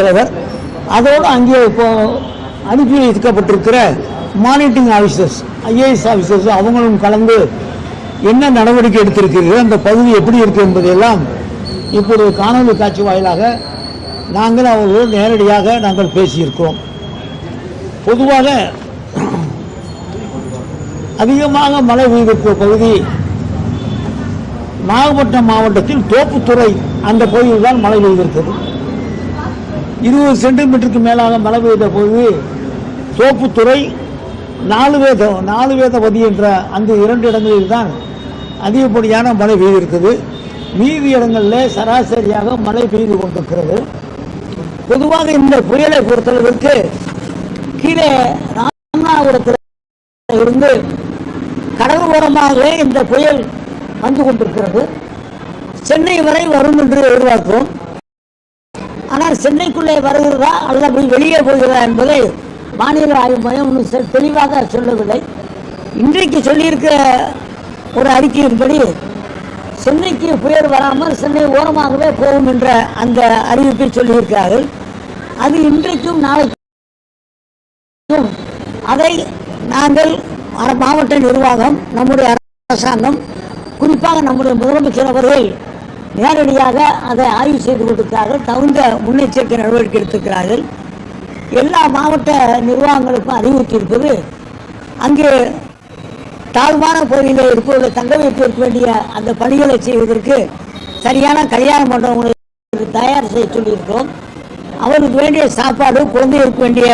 தலைவர். அதோடு அங்கே இப்போ அனுப்பி வைக்கப்பட்டிருக்கிற மானிட்டரிங் ஆஃபீஸர்ஸ் ஐஏஎஸ் ஆஃபீஸர்ஸ் அவங்களும் கலந்து என்ன நடவடிக்கை எடுத்திருக்கிறீர்கள் அந்த பகுதி எப்படி இருக்கு என்பதையெல்லாம் இப்பொழுது காணொலி காட்சி வாயிலாக நாங்கள் அவர்களோடு நேரடியாக நாங்கள் பேசியிருக்கிறோம். பொதுவாக அதிகமாக மழை பெய்திருக்கிற பகுதி நாகப்பட்டினம் மாவட்டத்தில் தோப்புத்துறை அந்த பகுதியில் தான் மழை பெய்திருக்கிறது. இருபது சென்டிமீட்டருக்கு மேலாக மழை பெய்த போது தோப்புத்துறை நாலு வேத நாலு வேதவதி என்ற அந்த இரண்டு இடங்களில் தான் அதிகப்படியான மழை பெய்திருக்குது. மீதி இடங்களில் சராசரியாக மழை பெய்து கொண்டிருக்கிறது. பொதுவாக இந்த புயலை பொறுத்தளவிற்கு கீழே ராமநாதபுரத்தில் இருந்து கடலோரமாகவே இந்த புயல் வந்து கொண்டிருக்கிறது. சென்னை வரை வரும் என்று எதிர்பார்க்கிறோம். ஆனால் சென்னைக்குள்ளே வருகிறதா அல்லது வெளியே போகிறதா என்பதை மாநில ஆய்வு மையம் இன்னும் தெளிவாக சொல்லவில்லை. இன்றைக்கு சொல்லியிருக்க ஒரு அறிக்கையின்படி சென்னைக்கு புயல் வராமல் சென்னை ஓரமாகவே போகும் என்ற அந்த அறிவிப்பை சொல்லியிருக்கிறார்கள். அது இன்றைக்கும் நாளைக்கும் அதை நாங்கள் மாவட்ட நிர்வாகம் நம்முடைய அரசாங்கம் குறிப்பாக நம்முடைய முதலமைச்சர் அவர்கள் நேரடியாக அதை ஆய்வு செய்து கொடுத்தார்கள் தகுந்த முன்னெச்சரிக்கை நடவடிக்கை எடுத்திருக்கிறார்கள். எல்லா மாவட்ட நிர்வாகங்களுக்கும் அறிவுறுத்தியிருப்பது அங்கே தாழ்வான பகுதியில் இருப்பவர்களை தங்க வைப்பதற்கு வேண்டிய அந்த பணிகளை செய்வதற்கு சரியான கல்யாண பண்ணுறவங்களுக்கு தயார் செய்ய சொல்லியிருக்கிறோம். அவருக்கு வேண்டிய சாப்பாடு குழந்தைகளுக்கு வேண்டிய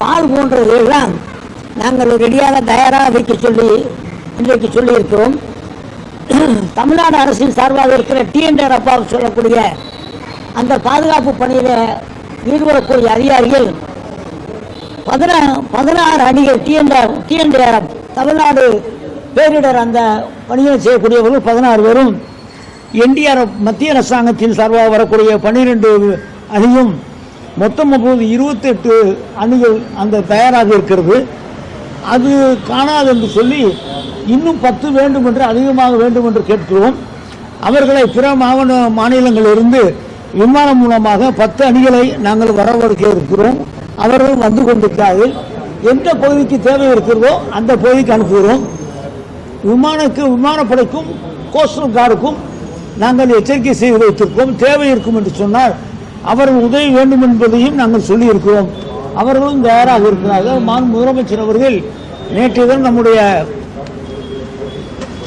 பால் போன்றவையெல்லாம் நாங்கள் ரெடியாக தயாராக வைக்க சொல்லி இன்றைக்கு சொல்லியிருக்கிறோம். தமிழ்நாடு அரசின் சார்பாக இருக்கிற டிஎன்டி அப்பா சொல்லக்கூடிய அந்த பாதுகாப்பு பணியில் ஈடுபடக்கூடிய அதிகாரிகள் பதினா பதினாறு அணிகள் டிஎன்ஆர் டிஎன்டிஆர்எஃப் தமிழ்நாடு பேரிடர் அந்த பணியை செய்யக்கூடியவர்கள் பதினாறு பேரும் என்டிஆர்எஃப் மத்திய அரசாங்கத்தின் சார்பாக வரக்கூடிய பன்னிரெண்டு அணியும் மொத்தம் அப்போது இருபத்தெட்டு அணிகள் அந்த தயாராக இருக்கிறது. அது காணாது என்று சொல்லி இன்னும் பத்து வேண்டும் என்று அதிகமாக வேண்டும் என்று கேட்கிறோம். அவர்களை பிற மாவட்ட மாநிலங்களிலிருந்து விமானம் மூலமாக பத்து அணிகளை நாங்கள் வரவழைக்க இருக்கிறோம். அவர்கள் வந்து கொண்டிருக்கிறார்கள். எந்த பகுதிக்கு தேவை இருக்கிறதோ அந்த பகுதிக்கு அனுப்புகிறோம். விமானக்கு விமானப்படைக்கும் கோஸ்டல் கார்டுக்கும் நாங்கள் எச்சரிக்கை செய்து வைத்திருக்கோம் தேவை இருக்கும் என்று சொன்னால் அவர்கள் உதவி வேண்டும் என்பதையும் நாங்கள் சொல்லியிருக்கிறோம். அவர்களும் தயாராக இருக்கிறார்கள். மாண்பு முதலமைச்சர் அவர்கள் நேற்று தினம் நம்முடைய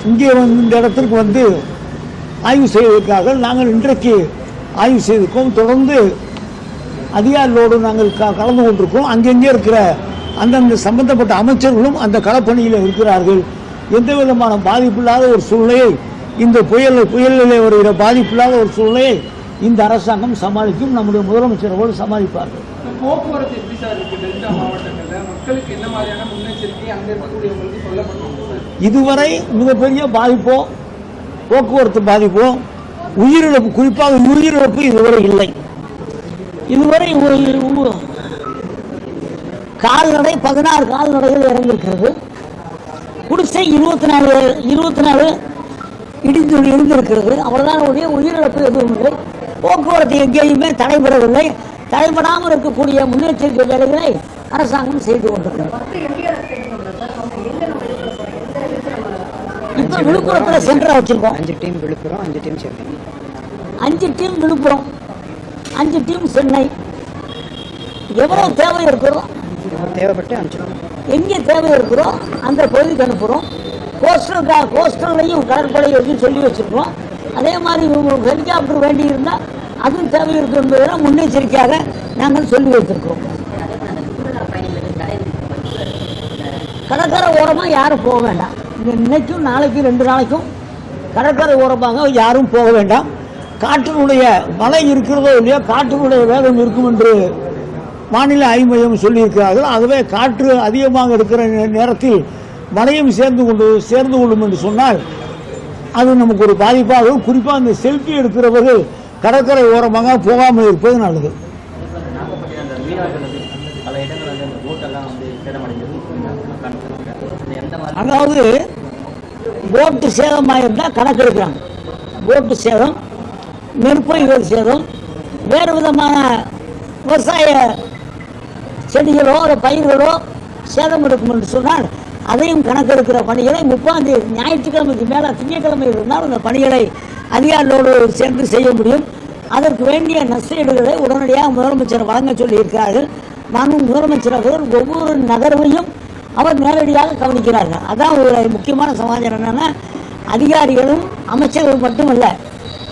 இங்கே வந்து இந்த இடத்திற்கு வந்து ஆய்வு செய்வதற்காக நாங்கள் இன்றைக்கு ஆய்வு செய்திருக்கோம். தொடர்ந்து அதிகாரிகளோடு நாங்கள் க- கலந்து கொண்டிருக்கிறோம் அங்கெங்கே இருக்கிற அந்தந்த சம்பந்தப்பட்ட அமைச்சர்களும் அந்த களப்பணியில் இருக்கிறார்கள். எந்த விதமான பாதிப்பில்லாத ஒரு சூழ்நிலையை இந்த புயல் புயலிலே வருகிற பாதிப்பில்லாத ஒரு சூழ்நிலையை இந்த அரசாங்கம் சமாளிக்கும் நம்முடைய முதலமைச்சர் அவர்கள் சமாளிப்பார்கள். போக்குவரத்து எப்படி சார் இருக்கு. டெல்டா மாவட்டங்கள்ல மக்களுக்கு என்ன மாதிரியான முன்னெச்சரிக்கை அங்க இருக்கக்கூடியவங்களுக்கு சொல்லப்பட்டிருக்கு சார் இதுவரை மிகப்பெரிய பாதிப்போ போக்குவரத்து பாதிப்போ உயிரிழப்பு குறிப்பாக உயிரிழப்பு இதுவரை இல்லை. இதுவரை கால்நடை பதினாறு கால்நடைகள் இறந்திருக்கிறது. குடிசை இருபத்தி நாலு இருபத்தி நாலு இடிந்து இடிந்திருக்கிறது. அவ்வளவுதான் ஒழிய உயிரிழப்பு எதுவும் இல்லை. போக்குவரத்து எங்கேயுமே தடைபடவில்லை. தடைபடாமல் இருக்கக்கூடிய முன்னெச்சரிக்கை வேலைகளை அரசாங்கம் செய்து கொண்டிருக்கிறது. இப்போ விழுப்புரத்தில் சென்டரா வச்சிருக்கோம். அஞ்சு டீம் விழுப்புரம் அஞ்சு டீம் சென்னை. அஞ்சு டீம் விழுப்புரம் அஞ்சு டீம் சென்னை. எவ்வளவு தேவை இருக்கிறோம் தேவைப்பட்டு அஞ்சு எங்கே தேவை இருக்கிறோ அந்த பகுதிக்கு அனுப்புகிறோம் கோஸ்டல் கோஸ்டல்லையும் கடற்படை வச்சு சொல்லி வச்சுருக்கோம். அதே மாதிரி ஹெலிகாப்டர் வேண்டி இருந்தால் அதுவும் தேவை இருக்கு முன்னெச்சரிக்கையாக நாங்கள் சொல்லி வைத்திருக்கிறோம். கடற்கரை ஓரமாக யாரும் போக வேண்டாம். இந்த இன்னைக்கும் நாளைக்கும் ரெண்டு நாளைக்கும் கடற்கரை ஓரமாக யாரும் போக வேண்டாம். காற்றினுடைய மழை இருக்கிறதோ இல்லையோ காற்றினுடைய வேகம் இருக்கும் என்று மாநில ஆய்வு மையம் சொல்லியிருக்கிறார்கள். ஆகவே காற்று அதிகமாக இருக்கிற நேரத்தில் மழையும் சேர்ந்து கொண்டு சேர்ந்து கொள்ளும் என்று சொன்னால் அது நமக்கு ஒரு பாதிப்பாகவும் குறிப்பாக இந்த செல்ஃபி எடுக்கிறவர்கள் கடற்கரை ஓரமாக போகாமல் இருப்பது நல்லது. அதாவது போட்டு சேதம் இருந்தால் கணக்கெடுக்கிறாங்க போட்டு சேதம் நெருப்பைகள் சேதம் வேறு விதமான விவசாய செடிகளோ அல்ல பயிர்களோ சேதம் எடுக்கும் என்று சொன்னால் அதையும் கணக்கெடுக்கிற பணிகளை முப்பாம் தேதி ஞாயிற்றுக்கிழமைக்கு மேலே திங்கட்கிழமை இருந்தால் அந்த பணிகளை அதிகாரிகளோடு சேர்ந்து செய்ய முடியும். அதற்கு வேண்டிய நஷ்டஈடுகளை உடனடியாக முதலமைச்சர் வழங்க சொல்லியிருக்கிறார்கள். நானும் முதலமைச்சர் அவர்கள் ஒவ்வொரு நகர்வையும் அவர் நேரடியாக கவனிக்கிறார்கள். அதான் ஒரு முக்கியமான சமாச்சாரம் என்னென்னா அதிகாரிகளும் அமைச்சர்கள் மட்டுமல்ல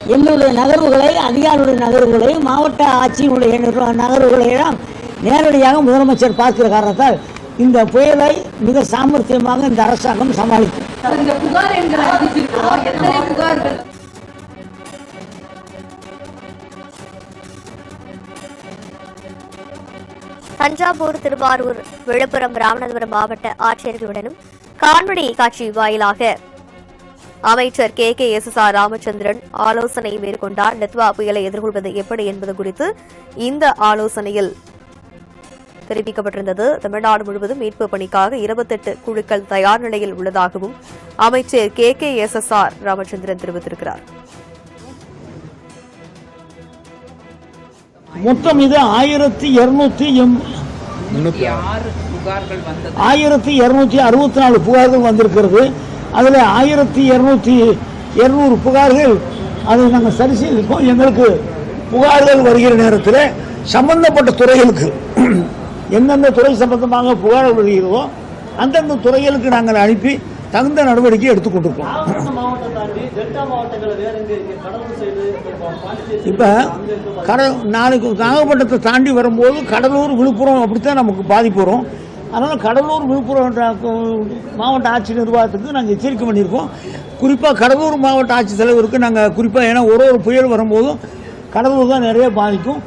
எங்களுடைய நகர்வுகளை அதிகாரிகளுடைய நகர்வுகளை மாவட்ட ஆட்சியினுடைய நிர்வ- நகர்வுகளை எல்லாம் நேரடியாக முதலமைச்சர் பார்க்கிற காரணத்தால் இந்த புயலை மிக சாமர்த்தியமாக இந்த அரசாங்கம் சமாளிக்கும். தஞ்சாவூர் திருவாரூர் விழுப்புரம் ராமநாதபுரம் மாவட்ட ஆட்சியர்களுடனும் காணொலி காட்சி வாயிலாக அமைச்சர் K. K. S. S. R. Ramachandran ஆலோசனை மேற்கொண்டார். நித்வா புயலை எதிர்கொள்வது எப்படி என்பது குறித்து இந்த ஆலோசனையில் தெரிவிக்கப்பட்டிருந்தது. தமிழ்நாடு முழுவதும் மீட்பு பணிக்காக இருபத்தெட்டு குழுக்கள் தயார் நிலையில் உள்ளதாகவும் அமைச்சர் K. K. S. S. R. Ramachandran தெரிவித்திருக்கிறார். மொத்தம் இது ஆயிரத்தி இருநூத்தி ஆயிரத்தி இருநூத்தி அறுபத்தி நாலு புகார்கள் வந்திருக்கிறது. அதில் ஆயிரத்தி இருநூத்தி இருநூறு புகார்கள் அதை நாங்கள் சரி செய்திருக்கோம் எங்களுக்கு புகார்கள் வருகிற நேரத்தில் சம்பந்தப்பட்ட துறைகளுக்கு எந்தெந்த துறை சம்பந்தமாக புகார்கள் வருகிறதோ அந்தந்த துறைகளுக்கு நாங்கள் அனுப்பி தகுந்த நடவடிக்கை எடுத்துக்கொண்டிருக்கோம் இப்போ கடல் நாளைக்கு நாகப்பட்டினத்தை தாண்டி வரும்போது கடலூர் விழுப்புரம் அப்படித்தான் நமக்கு பாதிப்பு வரும். அதனால் கடலூர் விழுப்புரம் மாவட்ட ஆட்சி நிர்வாகத்துக்கு நாங்கள் எச்சரிக்கை பண்ணியிருக்கோம். குறிப்பாக கடலூர் மாவட்ட ஆட்சித்தலைவருக்கு நாங்கள் குறிப்பாக ஏன்னா ஒரு ஒரு புயல் வரும்போதும் கடலூர் தான் நிறைய பாதிக்கும்.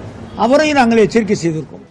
அவரையும் நாங்கள் எச்சரிக்கை செய்திருக்கோம்.